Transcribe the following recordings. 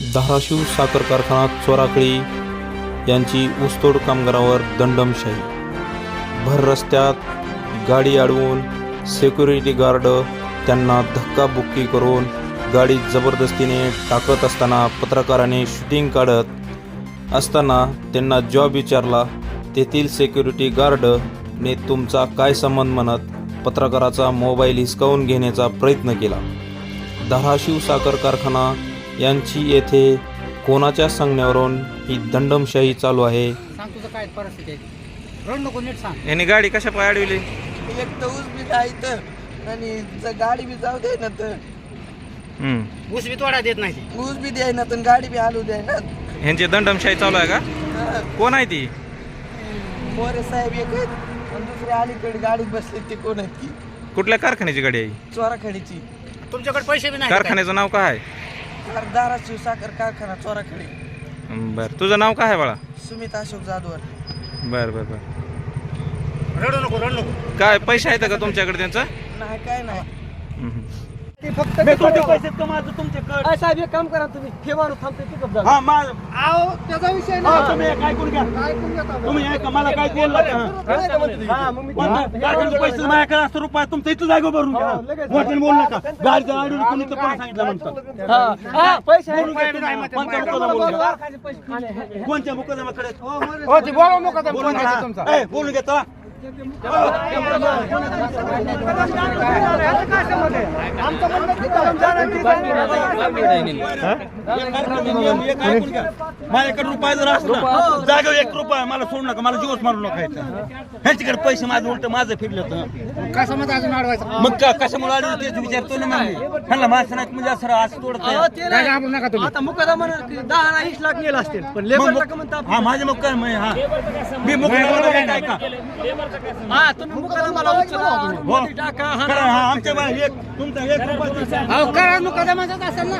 धाराशिव साखर कारखाना चोराकळी यांची ऊसतोड कामगारावर दंडमशाही. भर रस्त्यात गाडी अडवून सिक्युरिटी गार्ड त्यांना धक्काबुक्की करून गाडी जबरदस्तीने टाकत असताना पत्रकाराने शूटिंग काढत असताना त्यांना जॉब विचारला तेथील सिक्युरिटी गार्डने तुमचा काय संबंध? म्हणत पत्रकाराचा मोबाईल हिसकावून घेण्याचा प्रयत्न केला. धाराशिव साखर कारखाना यांची येथे कोणाच्या सांगण्यावरून ही दंडमशाही चालू आहे? सांग तुझं काय परिस्थिती आहे? रड नको नीट सांग. यांनी गाडी कशा पाय अडविली? एक तर ऊस बी तर आणि गाडी बी जाऊ दे ना तर. ऊस बी तोडा देत नाही ती. ऊस बी द्याय ना तर गाडी बी हलू द्याय ना. ह्यांची दंडमशाही चालू आहे का? हा. कोण आहे ती? मोरे साहेब एक आहेत. आणि दुसरे अलीकडे गाडीत बसले ते कोण आहेत की कुठल्या कारखान्याची गाडी आहे चोराखडीची. तुमच्याकडे पैसे बी नाही? कारखान्याचं नाव काय कार- धाराशिव साखर कारखाना चोराखडी बर. तुझं नाव काय आहे बाळा? सुमित अशोक जाधवर. बर बर बर. रडू नको रडू नको. काय पैसे आहेत का तुमच्याकडे त्यांचं? नाही काय नाही. हम्म. ते फक्त पैसे कमावतो तुमच्याकडे साहेब एक काम करा तुम्ही हे माणूस थांबते पिकअप हा मा- अहो त्याचा विषय हा, नाही तुम्ही एक ऐकून घ्या ऐकून घेता बरं. तुम्ही ऐका मला काय बोलला? हा, मग मी कारखान्याचे पैसे माझ्याकडे असतो रुपये तुमचं इथं जागा भरून घ्या हो, लगेच. मोठ्याने बोलू नका गाडीच्या आडून कोणी तर पण सांगितलं म्हणतात हा, हा, पैसे आहेत. कोणत्या पैसे. मुकदमाकडे हो ते बोलू तुमचा ए, बोलून घ्या चला. माझ्याकडे रुपये जर असला जागा एक रुपया मला सोडू नका मला जीवच मारू नका ह्याचा. ह्यांच्याकडे पैसे माझं उलट माझं फिरलं तर काय समज अजून अडवायचं मग का कशामुळे आली तेच विचारतो ना मग मी. ह्यांना माणसं नाहीत म्हणजे असं असं तोडत नाही. नाही. आता मुकादमा दहा ना वीस लाख नेला असतील पण लेबर हा माझे मग काय हा मी काय का हा तुम्ही मुकादमाला उचला तुम्ही. हो. मध्ये टाका हा. करा, हा आमच्या बा- एक तुमचा एक रुपया द्या. अहो करा मुकादमाचाच असेल ना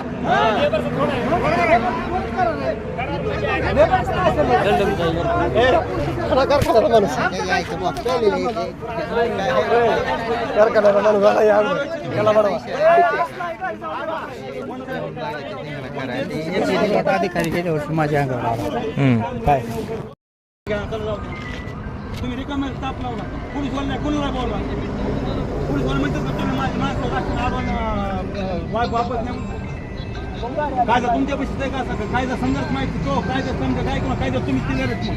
अधिकारी गेल्यावर माझ्या अंगावर आला. काय. तुम्ही रिकाम्या ताप लावला. पोलीस वाला कोणाला बोलला पोलीस वाला म्हणतात का तुम्ही माझी माणसं राखून आडवून, वापस नाही कायदा तुमच्या पैसे काय का असं? कायदा समजाच माहिती तो कायदा समजा काय किंवा कायदा तुम्ही दिलेलंच मग.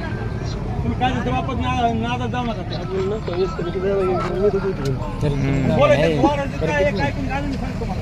तुम्ही कायद्याचा वापर ना- नादात जाऊ नका. बोलायचं, काय काय तुम्ही- सांगतो मला.